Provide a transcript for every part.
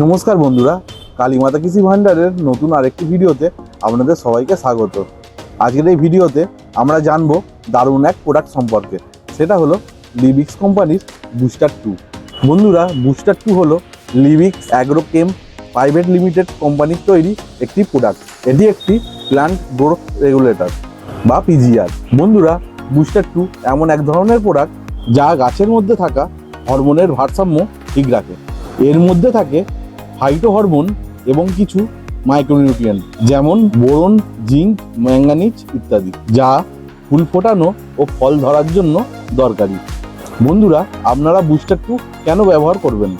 নমস্কার বন্ধুরা, কালীমাতা কৃষি ভাণ্ডারের নতুন আরেকটি ভিডিওতে আপনাদের সবাইকে স্বাগত। আজকের এই ভিডিওতে আমরা জানব দারুণ এক প্রোডাক্ট সম্পর্কে। সেটা হলো লিবিক্স কোম্পানির বুস্টার টু বন্ধুরা বুস্টার টু হলো লিবিক্স অ্যাগ্রোকেম প্রাইভেট লিমিটেড কোম্পানির তৈরি একটি প্রোডাক্ট এটি একটি প্ল্যান্ট গ্রোথ রেগুলেটর বা পিজিআর বন্ধুরা বুস্টার টু এমন এক ধরনের প্রোডাক্ট যা গাছের মধ্যে থাকা হরমোনের ভারসাম্য ঠিক রাখে। এর মধ্যে থাকে ফাইটো হরমোন এবং কিছু মাইক্রোনিউট্রিয়েন্ট যেমন বোরন, জিঙ্ক, ম্যাঙ্গানিজ ইত্যাদি, যা ফুল ফোটানো ও ফল ধরার জন্য দরকারি। বন্ধুরা, আপনারা বুস্টার টু কেন ব্যবহার করবেন?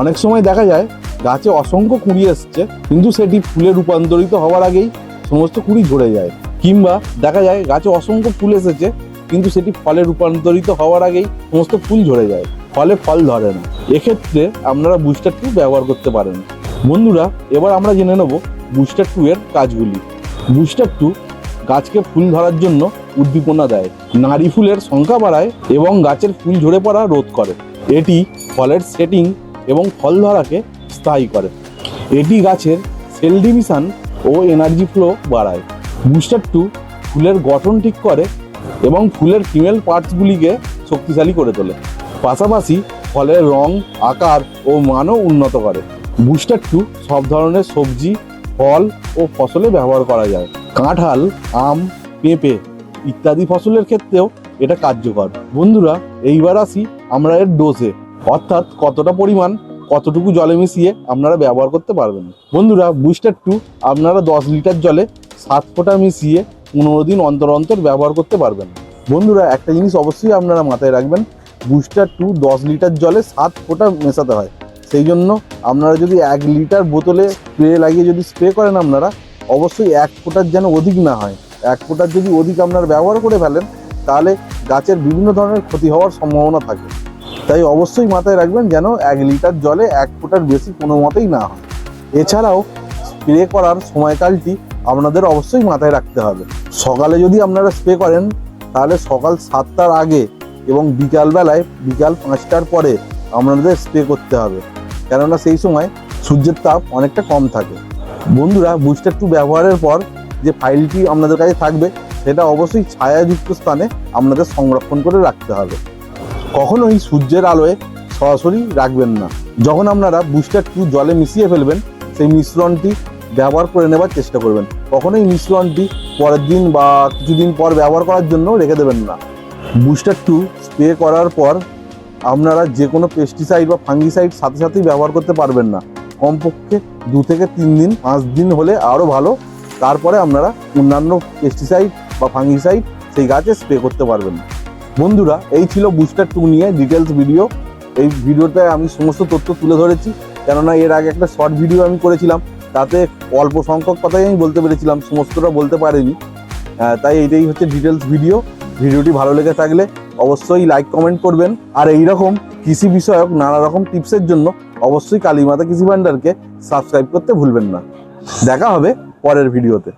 অনেক সময় দেখা যায়, গাছে অসংখ্য কুড়ি এসছে, কিন্তু সেটি ফুলে রূপান্তরিত হওয়ার আগেই সমস্ত কুড়ি ঝরে যায়। কিংবা দেখা যায়, গাছে অসংখ্য ফুল এসেছে কিন্তু সেটি ফলে রূপান্তরিত হওয়ার আগেই সমস্ত ফুল ঝরে যায়, ফলে ফল ধরে না। এক্ষেত্রে আপনারা বুস্টার টু ব্যবহার করতে পারেন। বন্ধুরা, এবার আমরা জেনে নেব বুস্টার টু এর কাজগুলি। বুস্টার টু গাছকে ফুল ধরার জন্য উদ্দীপনা দেয়। নারী ফুলের সংখ্যা বাড়ায় এবং গাছের ফুল ঝরে পড়া রোধ করে। এটি ফলের সেটিং এবং ফল ধরাকে স্থায়ী করে। এটি গাছের সেল ডিভিশন ও এনার্জি ফ্লো বাড়ায়। বুস্টার টু ফুলের গঠন ঠিক করে এবং ফুলের ফিমেল পার্টসগুলিকে শক্তিশালী করে তোলে। পাশাপাশি ফলের রং, আকার ও মানও উন্নত করে। বুস্টার টু সব ধরনের সবজি, ফল ও ফসলে ব্যবহার করা যায়। কাঁঠাল, আম, পেঁপে ইত্যাদি ফসলের ক্ষেত্রেও এটা কার্যকর। বন্ধুরা, এইবার আসি আমরা এর ডোজে অর্থাৎ কতটা পরিমাণ, কতটুকু জলে মিশিয়ে আপনারা ব্যবহার করতে পারবেন। বন্ধুরা বুস্টার টু আপনারা দশ লিটার জলে সাত ফোঁটা মিশিয়ে পনেরো দিন অন্তর অন্তর ব্যবহার করতে পারবেন। বন্ধুরা, একটা জিনিস অবশ্যই আপনারা মাথায় রাখবেন বুস্টার টু দশ লিটার জলে সাত ফোঁটা মেশাতে হয়। সেই জন্য আপনারা যদি এক লিটার বোতলে স্প্রে লাগিয়ে যদি স্প্রে করেন আপনারা, অবশ্যই এক ফোঁটার যেন অধিক না হয়। এক ফোঁটার যদি অধিক আপনারা ব্যবহার করে ফেলেন, তাহলে গাছের বিভিন্ন ধরনের ক্ষতি হওয়ার সম্ভাবনা থাকে। তাই অবশ্যই মাথায় রাখবেন যেন এক লিটার জলে এক ফোঁটার বেশি কোনো মতেই না হয়। এছাড়াও স্প্রে করার সময়কালটি আপনাদের অবশ্যই মাথায় রাখতে হবে। সকালে যদি আপনারা স্প্রে করেন, তাহলে সকাল সাতটার আগে এবং বিকালবেলায় বিকাল পাঁচটার পরে আপনাদের স্প্রে করতে হবে। কেননা সেই সময় সূর্যের তাপ অনেকটা কম থাকে। বন্ধুরা বুস্টার টু ব্যবহারের পর যে ফাইলটি আপনাদের কাছে থাকবে, সেটা অবশ্যই ছায়াযুক্ত স্থানে আপনাদের সংরক্ষণ করে রাখতে হবে। কখনোই সূর্যের আলোয় সরাসরি রাখবেন না। যখন আপনারা বুস্টার টু জলে মিশিয়ে ফেলবেন, সেই মিশ্রণটি ব্যবহার করে নেবার চেষ্টা করবেন। কখনোই মিশ্রণটি পরের দিন বা কিছুদিন পর ব্যবহার করার জন্য রেখে দেবেন না। বুস্টার টু স্প্রে করার পর আপনারা যে কোনো পেস্টিসাইড বা ফাঙ্গিসাইড সাথে সাথেই ব্যবহার করতে পারবেন না। কমপক্ষে দু থেকে তিন দিন, পাঁচ দিন হলে আরও ভালো। তারপরে আপনারা অন্যান্য পেস্টিসাইড বা ফাঙ্গিসাইড সেই গাছে স্প্রে করতে পারবেন। বন্ধুরা, এই ছিল বুস্টার টু নিয়ে ডিটেলস ভিডিও এই ভিডিওতে আমি সমস্ত তথ্য তুলে ধরেছি। কেননা এর আগে একটা শর্ট ভিডিও আমি করেছিলাম। তাতে অল্প সংখ্যক কথাই আমি বলতে পেরেছিলাম সমস্তটা বলতে পারিনি। আহ, তাই এটাই হচ্ছে ডিটেলস ভিডিও ভিডিওটি ভালো লেগে থাকলে অবশ্যই লাইক কমেন্ট করবেন। আর এই রকম কৃষি বিষয়ক নানা রকম টিপসের জন্য অবশ্যই কালীমাতা কৃষি ভান্ডারকে সাবস্ক্রাইব করতে ভুলবেন না। দেখা হবে পরের ভিডিওতে